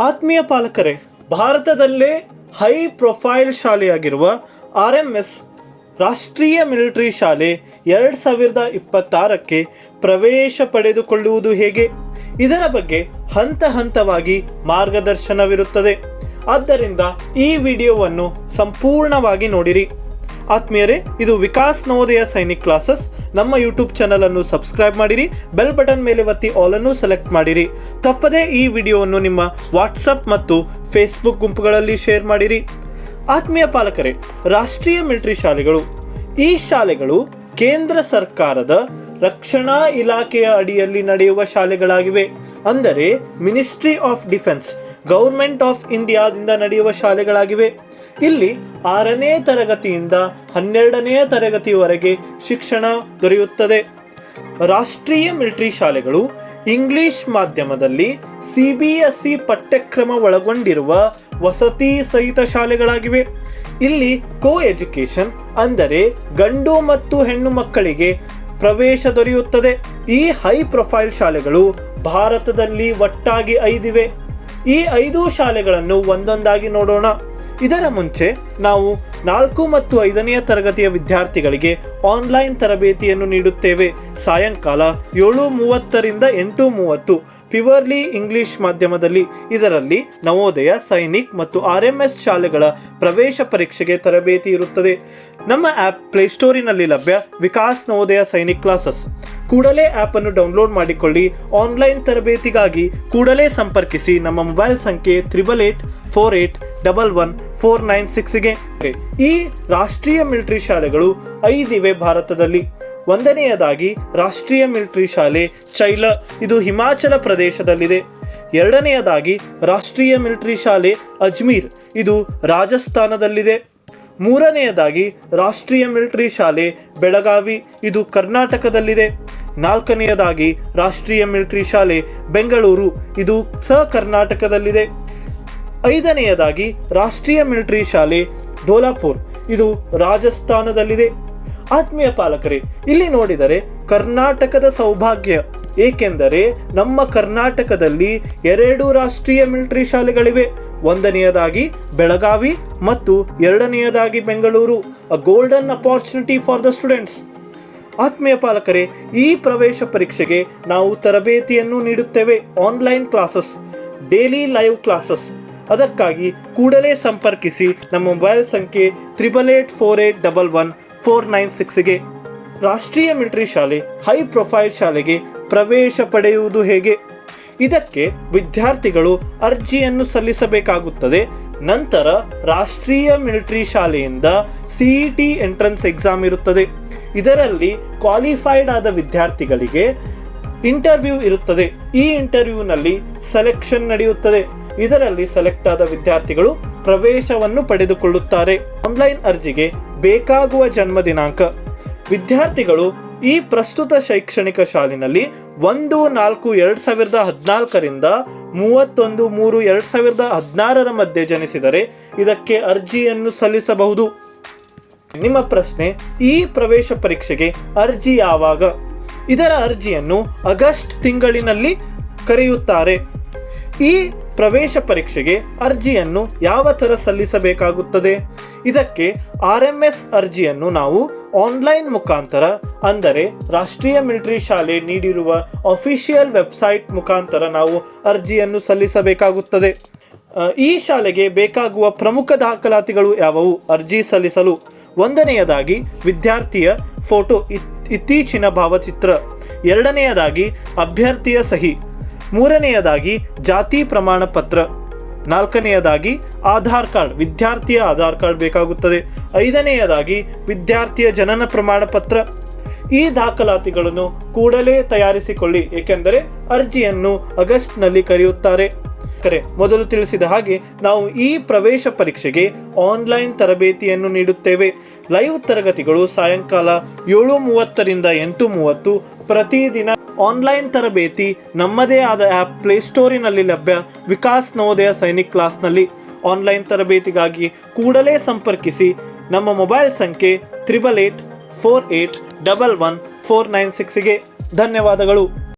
ಆತ್ಮೀಯ ಪಾಲಕರೇ, ಭಾರತದಲ್ಲೇ ಹೈ ಪ್ರೊಫೈಲ್ ಶಾಲೆಯಾಗಿರುವ ಆರ್ ಎಂ ಎಸ್ ರಾಷ್ಟ್ರೀಯ ಮಿಲಿಟರಿ ಶಾಲೆ ಎರಡು ಸಾವಿರದ ಇಪ್ಪತ್ತಾರಕ್ಕೆ ಪ್ರವೇಶ ಪಡೆದುಕೊಳ್ಳುವುದು ಹೇಗೆ? ಇದರ ಬಗ್ಗೆ ಹಂತ ಹಂತವಾಗಿ ಮಾರ್ಗದರ್ಶನವಿರುತ್ತದೆ. ಆದ್ದರಿಂದ ಈ ವಿಡಿಯೋವನ್ನು ಸಂಪೂರ್ಣವಾಗಿ ನೋಡಿರಿ. ಆತ್ಮೀಯರೇ, ಇದು ವಿಕಾಸ್ ನವೋದಯ ಸೈನಿಕ್ ಕ್ಲಾಸಸ್. ನಮ್ಮ ಯೂಟ್ಯೂಬ್ ಚಾನಲ್ ಅನ್ನು ಸಬ್ಸ್ಕ್ರೈಬ್ ಮಾಡಿರಿ ಬೆಲ್ ಬಟನ್ ಮೇಲೆ ಒತ್ತಿ ಆಲ್ ಅನ್ನು ಸೆಲೆಕ್ಟ್ ಮಾಡಿರಿ. ತಪ್ಪದೇ ಈ ವಿಡಿಯೋವನ್ನು ನಿಮ್ಮ ವಾಟ್ಸಪ್ ಮತ್ತು ಫೇಸ್ಬುಕ್ ಗುಂಪುಗಳಲ್ಲಿ ಶೇರ್ ಮಾಡಿರಿ. ಆತ್ಮೀಯ ಪಾಲಕರೇ, ರಾಷ್ಟ್ರೀಯ ಮಿಲಿಟರಿ ಶಾಲೆಗಳು. ಈ ಶಾಲೆಗಳು ಕೇಂದ್ರ ಸರ್ಕಾರದ ರಕ್ಷಣಾ ಇಲಾಖೆಯ ಅಡಿಯಲ್ಲಿ ನಡೆಯುವ ಶಾಲೆಗಳಾಗಿವೆ. ಅಂದರೆ ministry of defence government of ಇಂಡಿಯಾದಿಂದ ನಡೆಯುವ ಶಾಲೆಗಳಾಗಿವೆ. ಇಲ್ಲಿ ಆರನೇ ತರಗತಿಯಿಂದ ಹನ್ನೆರಡನೇ ತರಗತಿವರೆಗೆ ಶಿಕ್ಷಣ ದೊರೆಯುತ್ತದೆ. ರಾಷ್ಟ್ರೀಯ ಮಿಲಿಟರಿ ಶಾಲೆಗಳು ಇಂಗ್ಲಿಷ್ ಮಾಧ್ಯಮದಲ್ಲಿ ಸಿ ಬಿ ಎಸ್ ಇ ಪಠ್ಯಕ್ರಮ ಒಳಗೊಂಡಿರುವ ವಸತಿ ಸಹಿತ ಶಾಲೆಗಳಾಗಿವೆ. ಇಲ್ಲಿ ಕೋ ಎಜುಕೇಶನ್ ಅಂದರೆ ಗಂಡು ಮತ್ತು ಹೆಣ್ಣು ಮಕ್ಕಳಿಗೆ ಪ್ರವೇಶ ದೊರೆಯುತ್ತದೆ. ಈ ಹೈ ಪ್ರೊಫೈಲ್ ಶಾಲೆಗಳು ಭಾರತದಲ್ಲಿ ಒಟ್ಟಾಗಿ ಐದಿವೆ. ಈ ಐದು ಶಾಲೆಗಳನ್ನು ಒಂದೊಂದಾಗಿ ನೋಡೋಣ. ಇದರ ಮುಂಚೆ ನಾವು ನಾಲ್ಕು ಮತ್ತು ಐದನೆಯ ತರಗತಿಯ ವಿದ್ಯಾರ್ಥಿಗಳಿಗೆ ಆನ್ಲೈನ್ ತರಬೇತಿಯನ್ನು ನೀಡುತ್ತೇವೆ. ಸಾಯಂಕಾಲ ಏಳು ಮೂವತ್ತರಿಂದ ಎಂಟು ಮೂವತ್ತು. ಪ್ಯೂರ್ಲಿ ಇಂಗ್ಲಿಷ್ ಮಾಧ್ಯಮದಲ್ಲಿ ಇದರಲ್ಲಿ ನವೋದಯ, ಸೈನಿಕ್ ಮತ್ತು ಆರ್ ಎಂ ಎಸ್ ಶಾಲೆಗಳ ಪ್ರವೇಶ ಪರೀಕ್ಷೆಗೆ ತರಬೇತಿ ಇರುತ್ತದೆ. ನಮ್ಮ ಆ್ಯಪ್ ಪ್ಲೇಸ್ಟೋರಿನಲ್ಲಿ ಲಭ್ಯ ವಿಕಾಸ್ ನವೋದಯ ಸೈನಿಕ್ ಕ್ಲಾಸಸ್. ಕೂಡಲೇ ಆ್ಯಪನ್ನು ಡೌನ್ಲೋಡ್ ಮಾಡಿಕೊಳ್ಳಿ. ಆನ್ಲೈನ್ ತರಬೇತಿಗಾಗಿ ಕೂಡಲೇ ಸಂಪರ್ಕಿಸಿ. ನಮ್ಮ ಮೊಬೈಲ್ ಸಂಖ್ಯೆ triple eight four eight double one four nine ಸಿಕ್ಸ್ಗೆ ಈ ರಾಷ್ಟ್ರೀಯ ಮಿಲಿಟರಿ ಶಾಲೆಗಳು ಐದಿವೆ ಭಾರತದಲ್ಲಿ. ಒಂದನೆಯದಾಗಿ ರಾಷ್ಟ್ರೀಯ ಮಿಲಿಟರಿ ಶಾಲೆ ಚೈಲ, ಇದು ಹಿಮಾಚಲ ಪ್ರದೇಶದಲ್ಲಿದೆ. ಎರಡನೆಯದಾಗಿ ರಾಷ್ಟ್ರೀಯ ಮಿಲಿಟರಿ ಶಾಲೆ ಅಜ್ಮೀರ್, ಇದು ರಾಜಸ್ಥಾನದಲ್ಲಿದೆ. ಮೂರನೆಯದಾಗಿ ರಾಷ್ಟ್ರೀಯ ಮಿಲಿಟರಿ ಶಾಲೆ ಬೆಳಗಾವಿ, ಇದು ಕರ್ನಾಟಕದಲ್ಲಿದೆ. ನಾಲ್ಕನೆಯದಾಗಿ ರಾಷ್ಟ್ರೀಯ ಮಿಲಿಟರಿ ಶಾಲೆ ಬೆಂಗಳೂರು, ಇದು ಸ ಕರ್ನಾಟಕದಲ್ಲಿದೆ ಐದನೆಯದಾಗಿ ರಾಷ್ಟ್ರೀಯ ಮಿಲಿಟರಿ ಶಾಲೆ ಧೋಲಾಪುರ್ ಇದು ರಾಜಸ್ಥಾನದಲ್ಲಿದೆ. ಆತ್ಮೀಯ ಪಾಲಕರೇ, ಇಲ್ಲಿ ನೋಡಿದರೆ ಕರ್ನಾಟಕದ ಸೌಭಾಗ್ಯ. ಏಕೆಂದರೆ ನಮ್ಮ ಕರ್ನಾಟಕದಲ್ಲಿ ಎರಡು ರಾಷ್ಟ್ರೀಯ ಮಿಲಿಟರಿ ಶಾಲೆಗಳಿವೆ. ಒಂದನೆಯದಾಗಿ ಬೆಳಗಾವಿ ಮತ್ತು ಎರಡನೆಯದಾಗಿ Bengaluru. A golden opportunity for the students ಆತ್ಮೀಯ ಪಾಲಕರೇ, ಈ ಪ್ರವೇಶ ಪರೀಕ್ಷೆಗೆ ನಾವು ತರಬೇತಿಯನ್ನು ನೀಡುತ್ತೇವೆ. Online classes daily live classes ಅದಕ್ಕಾಗಿ ಕೂಡಲೇ ಸಂಪರ್ಕಿಸಿ ನಮ್ಮ ಮೊಬೈಲ್ ಸಂಖ್ಯೆ triple eight four eight double one four nine ಸಿಕ್ಸ್ಗೆ ರಾಷ್ಟ್ರೀಯ ಮಿಲಿಟರಿ ಶಾಲೆ ಹೈ ಪ್ರೊಫೈಲ್ ಶಾಲೆಗೆ ಪ್ರವೇಶ ಪಡೆಯುವುದು ಹೇಗೆ? ಇದಕ್ಕೆ ವಿದ್ಯಾರ್ಥಿಗಳು ಅರ್ಜಿಯನ್ನು ಸಲ್ಲಿಸಬೇಕಾಗುತ್ತದೆ. ನಂತರ ರಾಷ್ಟ್ರೀಯ ಮಿಲಿಟರಿ ಶಾಲೆಯಿಂದ ಸಿಇಟಿ ಎಂಟ್ರೆನ್ಸ್ ಎಕ್ಸಾಮ್ ಇರುತ್ತದೆ. ಇದರಲ್ಲಿ ಕ್ವಾಲಿಫೈಡ್ ಆದ ವಿದ್ಯಾರ್ಥಿಗಳಿಗೆ ಇಂಟರ್ವ್ಯೂ ಇರುತ್ತದೆ. ಈ ಇಂಟರ್ವ್ಯೂನಲ್ಲಿ ಸೆಲೆಕ್ಷನ್ ನಡೆಯುತ್ತದೆ. ಇದರಲ್ಲಿ ಸೆಲೆಕ್ಟ್ ಆದ ವಿದ್ಯಾರ್ಥಿಗಳು ಪ್ರವೇಶವನ್ನು ಪಡೆದುಕೊಳ್ಳುತ್ತಾರೆ. ಆನ್ಲೈನ್ ಅರ್ಜಿಗೆ ಬೇಕಾಗುವ ಜನ್ಮ ದಿನಾಂಕ. ವಿದ್ಯಾರ್ಥಿಗಳು ಈ ಪ್ರಸ್ತುತ ಶೈಕ್ಷಣಿಕ ಶಾಲಿನಲ್ಲಿ ಒಂದು ನಾಲ್ಕು ಎರಡ್ ಸಾವಿರದ ಹದಿನಾಲ್ಕರಿಂದ ಮೂವತ್ತೊಂದು ಮೂರು ಎರಡ್ ಸಾವಿರದ ಹದಿನಾರರ ಮಧ್ಯೆ ಜನಿಸಿದರೆ ಇದಕ್ಕೆ ಅರ್ಜಿಯನ್ನು ಸಲ್ಲಿಸಬಹುದು. ನಿಮ್ಮ ಪ್ರಶ್ನೆ, ಈ ಪ್ರವೇಶ ಪರೀಕ್ಷೆಗೆ ಅರ್ಜಿ ಯಾವಾಗ? ಇದರ ಅರ್ಜಿಯನ್ನು ಆಗಸ್ಟ್ ತಿಂಗಳಿನಲ್ಲಿ ಕರೆಯುತ್ತಾರೆ. ಈ ಪ್ರವೇಶ ಪರೀಕ್ಷೆಗೆ ಅರ್ಜಿಯನ್ನು ಯಾವ ಥರ ಸಲ್ಲಿಸಬೇಕಾಗುತ್ತದೆ? ಇದಕ್ಕೆ ಆರ್ ಎಂ ಎಸ್ ಅರ್ಜಿಯನ್ನು ನಾವು ಆನ್ಲೈನ್ ಮುಖಾಂತರ, ಅಂದರೆ ರಾಷ್ಟ್ರೀಯ ಮಿಲಿಟರಿ ಶಾಲೆ ನೀಡಿರುವ ಅಫಿಷಿಯಲ್ ವೆಬ್ಸೈಟ್ ಮುಖಾಂತರ ನಾವು ಅರ್ಜಿಯನ್ನು ಸಲ್ಲಿಸಬೇಕಾಗುತ್ತದೆ. ಈ ಶಾಲೆಗೆ ಬೇಕಾಗುವ ಪ್ರಮುಖ ದಾಖಲಾತಿಗಳು ಯಾವುವು? ಅರ್ಜಿ ಸಲ್ಲಿಸಲು. ಒಂದನೆಯದಾಗಿ ವಿದ್ಯಾರ್ಥಿಯ ಫೋಟೋ ಇತ್- ಇತ್ತೀಚಿನ ಭಾವಚಿತ್ರ. ಎರಡನೆಯದಾಗಿ ಅಭ್ಯರ್ಥಿಯ ಸಹಿ. ಮೂರನೆಯದಾಗಿ ಜಾತಿ ಪ್ರಮಾಣ ಪತ್ರ. ನಾಲ್ಕನೆಯದಾಗಿ ಆಧಾರ್ ಕಾರ್ಡ್, ವಿದ್ಯಾರ್ಥಿಯ ಆಧಾರ್ ಕಾರ್ಡ್ ಬೇಕಾಗುತ್ತದೆ. ಐದನೆಯದಾಗಿ ವಿದ್ಯಾರ್ಥಿಯ ಜನನ ಪ್ರಮಾಣ ಪತ್ರ. ಈ ದಾಖಲಾತಿಗಳನ್ನು ಕೂಡಲೇ ತಯಾರಿಸಿಕೊಳ್ಳಿ, ಏಕೆಂದರೆ ಅರ್ಜಿಯನ್ನು ಆಗಸ್ಟ್ನಲ್ಲಿ ಕರೆಯುತ್ತಾರೆ. ಮೊದಲು ತಿಳಿಸಿದ ಹಾಗೆ ನಾವು ಈ ಪ್ರವೇಶ ಪರೀಕ್ಷೆಗೆ ಆನ್ಲೈನ್ ತರಬೇತಿಯನ್ನು ನೀಡುತ್ತೇವೆ. ಲೈವ್ ತರಗತಿಗಳು ಸಾಯಂಕಾಲ ಏಳು ಮೂವತ್ತರಿಂದ ಎಂಟು ಮೂವತ್ತು ಪ್ರತಿದಿನ ಆನ್ಲೈನ್ ತರಬೇತಿ ನಮ್ಮದೇ ಆದ ಆ್ಯಪ್ ಪ್ಲೇಸ್ಟೋರಿನಲ್ಲಿ ಲಭ್ಯ ವಿಕಾಸ್ ನವೋದಯ ಸೈನಿಕ್ ಕ್ಲಾಸ್ನಲ್ಲಿ. ಆನ್ಲೈನ್ ತರಬೇತಿಗಾಗಿ ಕೂಡಲೇ ಸಂಪರ್ಕಿಸಿ. ನಮ್ಮ ಮೊಬೈಲ್ ಸಂಖ್ಯೆ triple eight four eight double one four nine ಸಿಕ್ಸ್ಗೆ ಧನ್ಯವಾದಗಳು.